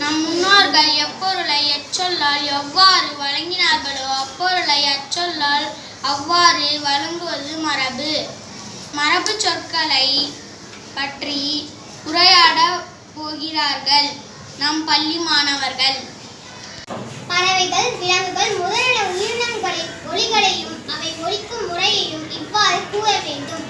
நம் முன்னோர்கள் எப்பொருளை எச்சொல்லால் எவ்வாறு வழங்கினார்களோ அப்பொருளை அச்சொல்லால் அவ்வாறு வழங்குவது மரபு. மரபு சொற்களை பற்றி உரையாட போகிறார்கள் நம் பள்ளி மாணவர்கள். பறவைகள் விலங்குகள் முதலான உயிரினங்களின் ஒலிகளையும் அவை ஒலிக்கும் முறையையும் இவ்வாறு கூற வேண்டும்.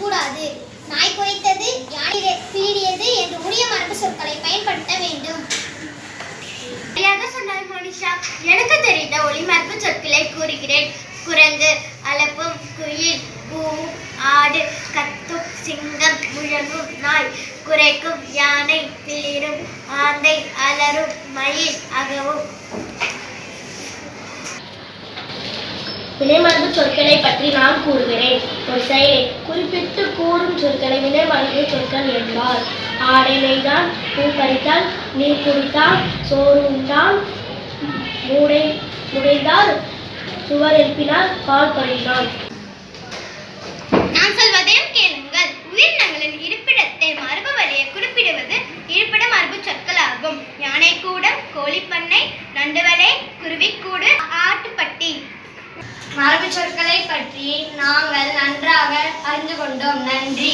கூடாது நாய் குறைத்தது யானை பீடியது என்று உரிய மரபு சொற்களை பயன்படுத்த வேண்டும். சரியாக சொன்னாய் மோனிஷா. எனக்கு தெரிந்த ஒளிமரபு சொற்களை கூறுகிறேன். குரங்கு அலப்பும் குயில் பூ ஆடு கத்தும் சிங்கம் முழங்கும் நாய். குறைக்கும் யானை பிளிரும் ஆந்தை அலரும் மயில் அகவும் வினைமரபு சொற்களை பற்றி நான் கூறுகிறேன். ஒரு செயலை குறிப்பிட்டு கூறும் சொற்களை வினைமரபு சொற்கள் என்பார் ஆடை நெய்தான் பூ பறித்தால் நீர் குடித்தால் சோறு உண்டால் மூடை முடைந்தால் சுவர் எழுப்பினால் பால் பருகினான் நான் சொல்வதையும் கேளுங்கள். உயிரினங்களின் இருப்பிடத்தை மரபு வழியை குறிப்பிடுவது இருப்பிட மரபு சொற்களாகும். யானை கூடம் கோழிப்பண்ணை நண்டுவலை குருவிக்கூடு ஆடு மரபு சொற்களை பற்றி நாங்கள் நன்றாக அறிந்து கொண்டோம். நன்றி.